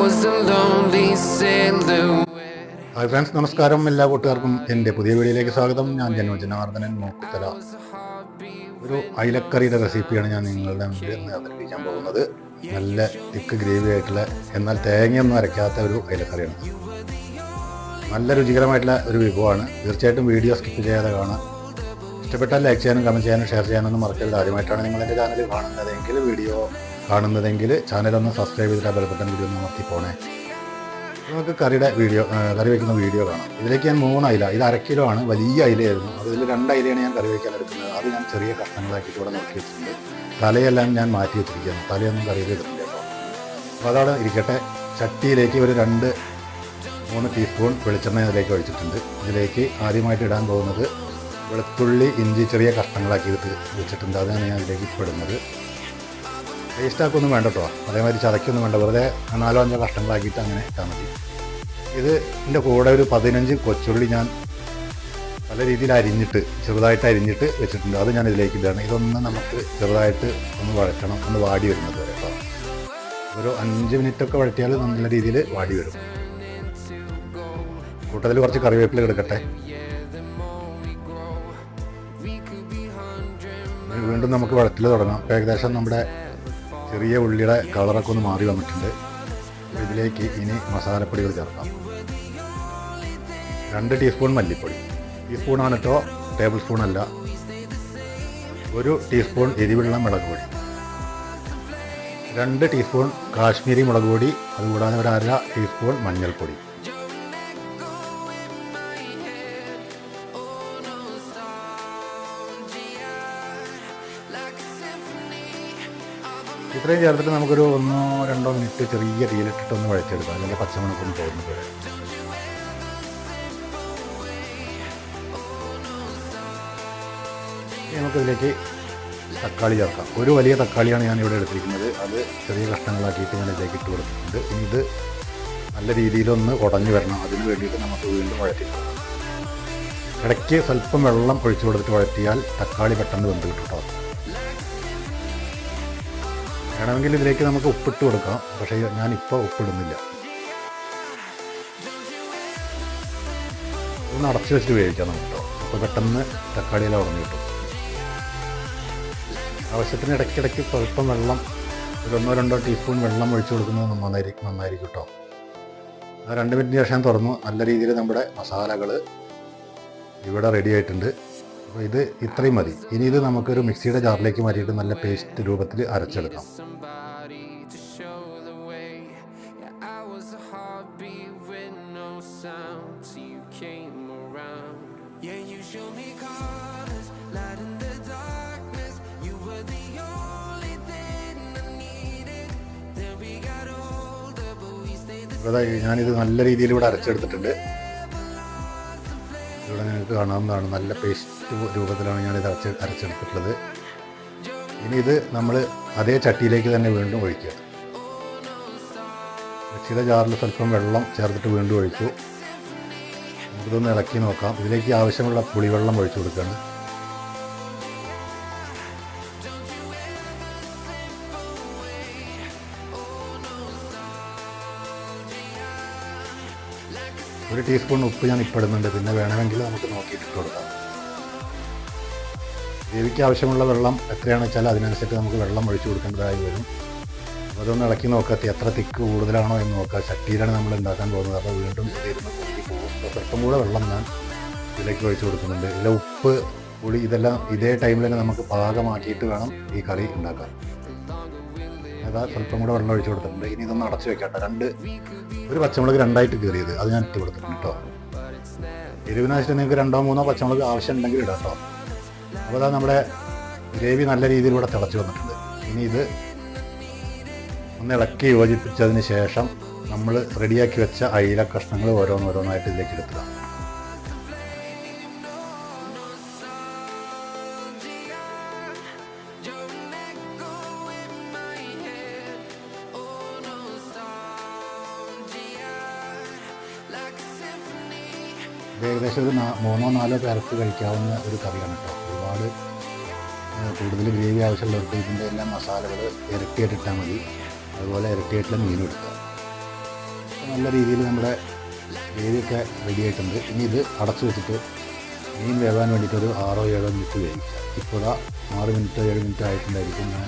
Hi friends നമസ്കാരം. എല്ലാ കൂട്ടുകാർക്കും എന്റെ പുതിയ വീഡിയോയിലേക്ക് സ്വാഗതം. ഞാൻ ജനോ ജനാർദ്ദനൻ മൂക്കുത്തല ഒരു അയിലക്കറിയുടെ റെസിപ്പിയാണ് ഞാൻ നിങ്ങളുടെ മുമ്പിൽ ഇന്ന് അവതരിപ്പിക്കാൻ പോകുന്നത്. നല്ല തിക്ക് ഗ്രേവി ആയിട്ടുള്ള എന്നാൽ തേങ്ങയൊന്നും അരയ്ക്കാത്ത ഒരു അയിലക്കറിയാണ്. നല്ല രുചികരമായിട്ടുള്ള ഒരു വിഭവമാണ്. തീർച്ചയായിട്ടും വീഡിയോ സ്കിപ്പ് ചെയ്യാതെ കാണാം ഇഷ്ടപ്പെട്ടാൽ ലൈക്ക് ചെയ്യാനും കമന്റ് ചെയ്യാനും ഷെയർ ചെയ്യാനൊന്നും മറക്കരുത്. ആദ്യമായിട്ടാണ് നിങ്ങൾ എന്റെ ചാനൽ കാണുന്നതെങ്കിൽ വീഡിയോ കാണുന്നതെങ്കിൽ ചാനലൊന്ന് സബ്സ്ക്രൈബ് ചെയ്തിട്ട് ബലപ്പെട്ട വീഡിയോ ഒന്ന് അമർത്തി പോണേ. നമുക്ക് കറിയുടെ വീഡിയോ കറി വയ്ക്കുന്ന വീഡിയോ കാണാം. ഇതിലേക്ക് ഞാൻ മൂന്ന് അയില ഇത് അര കിലോ ആണ് വലിയ അയിലയായിരുന്നു. അതിൽ രണ്ട് അയിലയാണ് ഞാൻ കറി വയ്ക്കാൻ എടുക്കുന്നത്. അത് ഞാൻ ചെറിയ കഷ്ണങ്ങളാക്കിയിട്ട് ഇവിടെ നോക്കി വെച്ചിട്ടുണ്ട്. തലയെല്ലാം ഞാൻ മാറ്റി വെച്ചിരിക്കുകയാണ്. തലയൊന്നും കറി ഇടുന്നില്ല അപ്പോൾ അതവിടെ ഇരിക്കട്ടെ. ചട്ടിയിലേക്ക് ഒരു രണ്ട് മൂന്ന് ടീസ്പൂൺ വെളിച്ചെണ്ണ ഇതിലേക്ക് ഒഴിച്ചിട്ടുണ്ട്. ഇതിലേക്ക് ആദ്യമായിട്ട് ഇടാൻ പോകുന്നത് വെളുത്തുള്ളി ഇഞ്ചി ചെറിയ കഷ്ണങ്ങളാക്കി വെച്ചിട്ടുണ്ട്. അതാണ് ഞാൻ ഇതിലേക്ക് ഇടുന്നത്. പേസ്റ്റ് ആക്കൊന്നും വേണ്ട കേട്ടോ അതേമാതിരി ചതക്കൊന്നും വേണ്ട. വെറുതെ നാലോ അഞ്ചോ കഷ്ണങ്ങളാക്കിയിട്ട് അങ്ങനെ ഇട്ടാൽ മതി. ഇത് എന്റെ കൂടെ ഒരു പതിനഞ്ച് കൊച്ചുള്ളി ഞാൻ പല രീതിയിൽ അരിഞ്ഞിട്ട് ചെറുതായിട്ട് അരിഞ്ഞിട്ട് വെച്ചിട്ടുണ്ട്. അത് ഞാൻ ഇതിലേക്ക് ഇടുകയാണ്. ഇതൊന്ന് നമുക്ക് ചെറുതായിട്ട് ഒന്ന് വഴറ്റണം. ഒന്ന് വാടി വരുന്നത് വരെ കേട്ടോ ഒരു അഞ്ച് മിനിറ്റൊക്കെ വഴറ്റിയാൽ നല്ല രീതിയിൽ വാടി വരും. കൂട്ടത്തിൽ കുറച്ച് കറിവേപ്പില എടുക്കട്ടെ. വീണ്ടും നമുക്ക് വഴറ്റിൽ തുടങ്ങാം. ഏകദേശം നമ്മുടെ ചെറിയ ഉള്ളിയുടെ കളറൊക്കെ ഒന്ന് മാറി വന്നിട്ടുണ്ട്. ഇതിലേക്ക് ഇനി മസാലപ്പൊടികൾ ചേർക്കാം. രണ്ട് ടീസ്പൂൺ മല്ലിപ്പൊടി. ടീസ്പൂണാണ് കേട്ടോ ടേബിൾ സ്പൂൺ അല്ല. ഒരു ടീസ്പൂൺ എരിവുള്ള മുളക് പൊടി. രണ്ട് ടീസ്പൂൺ കാശ്മീരി മുളക് പൊടി അതുകൂടാതെ ഒരു അര ടീസ്പൂൺ മഞ്ഞൾപ്പൊടി. ഇത്രയും ചേർത്തിട്ട് നമുക്കൊരു ഒന്നോ രണ്ടോ മിനിറ്റ് ചെറിയ തീയിലിട്ടിട്ട് ഒന്ന് അല്ലെങ്കിൽ പച്ചമണക്കൊന്ന് പോകുന്നത് വരെ നമുക്കിതിലേക്ക് തക്കാളി ചേർക്കാം. ഒരു വലിയ തക്കാളിയാണ് ഞാൻ ഇവിടെ എടുത്തിരിക്കുന്നത്. അത് ചെറിയ കഷ്ണങ്ങളാക്കിയിട്ട് ഞാൻ ഇതിലേക്ക് ഇട്ട് കൊടുത്തിട്ടുണ്ട്. ഇനി ഇത് നല്ല രീതിയിലൊന്ന് ഉടഞ്ഞു വരണം. അതിന് വേണ്ടിയിട്ട് നമുക്ക് വീണ്ടും വഴറ്റി ഇടയ്ക്ക് സ്വല്പം വെള്ളം ഒഴിച്ചു കൊടുത്തിട്ട് വഴറ്റിയാൽ തക്കാളി പെട്ടെന്ന് വെന്ത് കിട്ടും കേട്ടോ. വേണമെങ്കിൽ ഇതിലേക്ക് നമുക്ക് ഉപ്പിട്ട് കൊടുക്കാം. പക്ഷേ ഞാനിപ്പോൾ ഉപ്പിടുന്നില്ല. ഒന്ന് അടച്ചു വെച്ചിട്ട് വേവിക്കാം നമുക്ക് കേട്ടോ. അപ്പോൾ പെട്ടെന്ന് തക്കാളിയെല്ലാം ഉടഞ്ഞു കിട്ടും. ആവശ്യത്തിന് ഇടയ്ക്കിടയ്ക്ക് സ്വല്പം വെള്ളം ഒരു ഒന്നോ രണ്ടോ ടീസ്പൂൺ വെള്ളം ഒഴിച്ചു കൊടുക്കുന്നത് നന്നായിരിക്കും നന്നായിരിക്കും കേട്ടോ. രണ്ട് മിനിറ്റിന് ശേഷം തുറന്നു. നല്ല രീതിയിൽ നമ്മുടെ മസാലകൾ ഇവിടെ റെഡി ആയിട്ടുണ്ട്. ഇത് ഇത്രയും മതി. ഇനി ഇത് നമുക്കൊരു മിക്സിയുടെ ജാറിലേക്ക് മാറ്റിയിട്ട് നല്ല പേസ്റ്റ് രൂപത്തിൽ അരച്ചെടുക്കാം. ഞാനിത് നല്ല രീതിയിലൂടെ അരച്ചെടുത്തിട്ടുണ്ട്. ഇവിടെ നിങ്ങൾക്ക് കാണാവുന്നതാണ്. നല്ല പേസ്റ്റ് രൂപത്തിലാണ് ഞാനിത് അരച്ച് അരച്ചെടുത്തിട്ടുള്ളത്. ഇനി ഇത് നമ്മൾ അതേ ചട്ടിയിലേക്ക് തന്നെ വീണ്ടും ഒഴിക്കുക. മിക്സിയുടെ ജാറിൽ സ്വല്പം വെള്ളം ചേർത്തിട്ട് വീണ്ടും ഒഴിച്ചു. നമുക്കിതൊന്ന് ഇളക്കി നോക്കാം. ഇതിലേക്ക് ആവശ്യമുള്ള പുളിവെള്ളം ഒഴിച്ചു കൊടുക്കുകയാണ്. ഒരു ടീസ്പൂൺ ഉപ്പ് ഞാൻ ഇപ്പിടുന്നുണ്ട്. പിന്നെ വേണമെങ്കിൽ നമുക്ക് നോക്കിയിട്ട് കൊടുക്കാം. ഗ്രേവിക്ക് ആവശ്യമുള്ള വെള്ളം എത്രയാണെന്ന് വെച്ചാൽ അതിനനുസരിച്ച് നമുക്ക് വെള്ളം ഒഴിച്ചു കൊടുക്കേണ്ടതായി വരും. അതൊന്ന് ഇളക്കി നോക്കാത്ത എത്ര തിക്ക് കൂടുതലാണോ എന്ന് നോക്കുക. ചട്ടിയിലാണ് നമ്മൾ ഉണ്ടാക്കാൻ പോകുന്നത്. അപ്പോൾ വീണ്ടും ഇതിരുന്ന് പൊങ്ങി പോകും. അപ്പോൾ സ്വല്പം കൂടെ വെള്ളം ഞാൻ ഇതിലേക്ക് ഒഴിച്ചു കൊടുക്കുന്നുണ്ട്. ഇതിലെ ഉപ്പ് പുളി ഇതെല്ലാം ഇതേ ടൈമിൽ തന്നെ നമുക്ക് പാകമാക്കിയിട്ട് വേണം ഈ കറി ഉണ്ടാക്കാൻ. അതാ സ്വല്പം കൂടെ വെള്ളം ഒഴിച്ചു കൊടുത്തിട്ടുണ്ട്. ഇനി ഇതൊന്ന് അടച്ചു വെക്കട്ടെ. രണ്ട് ഒരു പച്ചമുളക് രണ്ടായിട്ട് കീറിയത്. അത് ഞാൻ ഇട്ട് കൊടുത്തിട്ടുണ്ട് കേട്ടോ. എരിവിനാശിട്ട് നിങ്ങൾക്ക് രണ്ടോ മൂന്നോ പച്ചമുളക് ആവശ്യം ഉണ്ടെങ്കിൽ ഇടാം കേട്ടോ. അപ്പോൾ അതാ നമ്മുടെ ഗ്രേവി നല്ല രീതിയിൽ ഇവിടെ തിളച്ച് വന്നിട്ടുണ്ട്. ഇനി ഇത് ഒന്ന് ഇളക്കി യോജിപ്പിച്ചതിന് ശേഷം നമ്മൾ റെഡിയാക്കി വെച്ച അയില കഷ്ണങ്ങൾ ഓരോന്നോരോന്നായിട്ട് ഇതിലേക്ക് എടുക്കുക ഇത് ഏകദേശം ഒരു മൂന്നോ നാലോ പേർക്ക് കഴിക്കാവുന്ന ഒരു കറിയാണ് കേട്ടോ. ഒരുപാട് കൂടുതൽ ഗ്രേവി ആവശ്യമുള്ളവർക്ക് ഇതിന്റെ എല്ലാം മസാലകൾ ഇരട്ടിയായിട്ടിട്ടാൽ മതി. അതുപോലെ ഇരട്ടിയായിട്ടുള്ള മീനും എടുക്കുക. നല്ല രീതിയിൽ നമ്മുടെ ഗ്രേവിയൊക്കെ റെഡി ആയിട്ടുണ്ട്. ഇനി ഇത് അടച്ചു വെച്ചിട്ട് മീൻ വേവാൻ വേണ്ടിയിട്ട് ഒരു ആറോ ഏഴോ മിനിറ്റ് വേവിക്കുക. ഇപ്പോൾ ദാ ആറ് മിനിറ്റോ ഏഴ് മിനിറ്റോ ആയിട്ടുണ്ടായിരിക്കും. ഞാൻ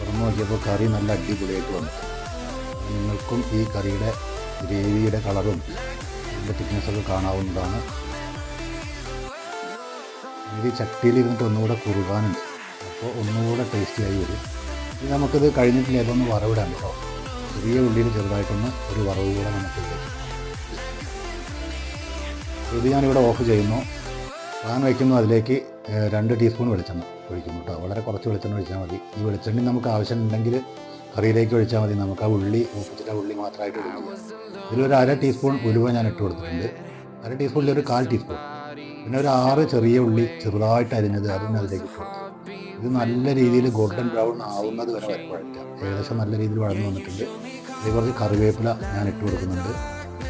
തുറന്നു നോക്കിയപ്പോൾ കറി നല്ല അടിപൊളിയായിട്ട് വന്നു നിങ്ങൾക്കും ഈ കറിയുടെ ഗ്രേവിയുടെ കളറും അതിന്റെ തിക്നെസ്സൊക്കെ കാണാവുന്നതാണ്. ഇത് ചട്ടിയിൽ ഇരുന്നിട്ട് ഒന്നുകൂടെ കുറുകാനുണ്ട്. അപ്പോൾ ഒന്നുകൂടെ ടേസ്റ്റി ആയി വരും. ഇനി നമുക്കിത് കഴിഞ്ഞിട്ടില്ല അപ്പോൾ ഒന്ന് വറവിടാൻ കേട്ടോ. ചെറിയ ഉള്ളിയിൽ ചെറുതായിട്ടൊന്ന് ഒരു വറവ് കൂടെ നമുക്ക്. ഇത് ഞാനിവിടെ ഓഫ് ചെയ്യുന്നു. പാൻ വയ്ക്കുന്നു അതിലേക്ക് രണ്ട് ടീസ്പൂൺ വെളിച്ചെണ്ണ ഒഴിക്കുന്നു കേട്ടോ. വളരെ കുറച്ച് വെളിച്ചെണ്ണ ഒഴിച്ചാൽ മതി. ഈ വെളിച്ചെണ്ണ നമുക്ക് ആവശ്യമുണ്ടെങ്കിൽ കറിയിലേക്ക് ഒഴിച്ചാൽ മതി. നമുക്ക് ആ ഉള്ളി മൂപ്പിച്ചിട്ട് ആ ഉള്ളി മാത്രമായിട്ട് ഒഴിക്കുക ഇതിലൊരു അര ടീസ്പൂൺ ഉലുവ ഞാൻ ഇട്ട് കൊടുത്തിട്ടുണ്ട്. അര ടീസ്പൂണിൽ ഒരു കാൽ ടീസ്പൂൺ പിന്നെ ഒരു ആറ് ചെറിയ ഉള്ളി ചെറുതായിട്ട് അരിഞ്ഞത് അതും അതിലേക്ക് ഇട്ട് കൊടുത്തു. ഇത് നല്ല രീതിയിൽ ഗോൾഡൻ ബ്രൗൺ ആവുന്നത് വരെ വഴറ്റാം ഏകദേശം നല്ല രീതിയിൽ വളർന്നു വന്നിട്ടുണ്ട്. ഇതിൽ കുറച്ച് കറിവേപ്പില ഞാൻ ഇട്ട് കൊടുക്കുന്നുണ്ട്.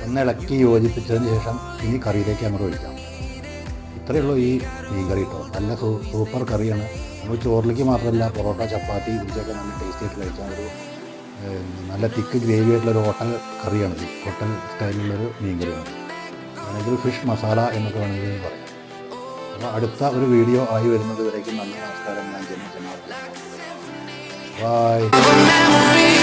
ഒന്ന് ഇളക്കി യോജിപ്പിച്ചതിന് ശേഷം ഇനി കറിയിലേക്ക് അങ്ങോട്ട് ഒഴിക്കാം. ഇത്രയേ ഉള്ളൂ ഈ മീൻ കറി കേട്ടോ. നല്ല സൂപ്പർ കറിയാണ്. നമ്മൾ ചോറിലേക്ക് മാത്രമല്ല പൊറോട്ട ചപ്പാത്തി ഇതിന്റെയൊക്കെ നല്ല ടേസ്റ്റി ആയിട്ട് കഴിച്ചാൽ ഒരു നല്ല തിക്ക് ഗ്രേവി ആയിട്ടുള്ള ഒരു ഹോട്ടൽ കറിയാണിത് ഹോട്ടൽ സ്റ്റൈലിലുള്ളൊരു മീൻ കറിയാണ്. അല്ലെങ്കിൽ ഫിഷ് മസാല എന്നൊക്കെ വേണമെങ്കിൽ പറയാം. അപ്പോൾ അടുത്ത ഒരു വീഡിയോ ആയി വരുന്നത് വരേക്കും. നല്ല നമസ്കാരം. ഞാൻ ജനിച്ചു ബൈ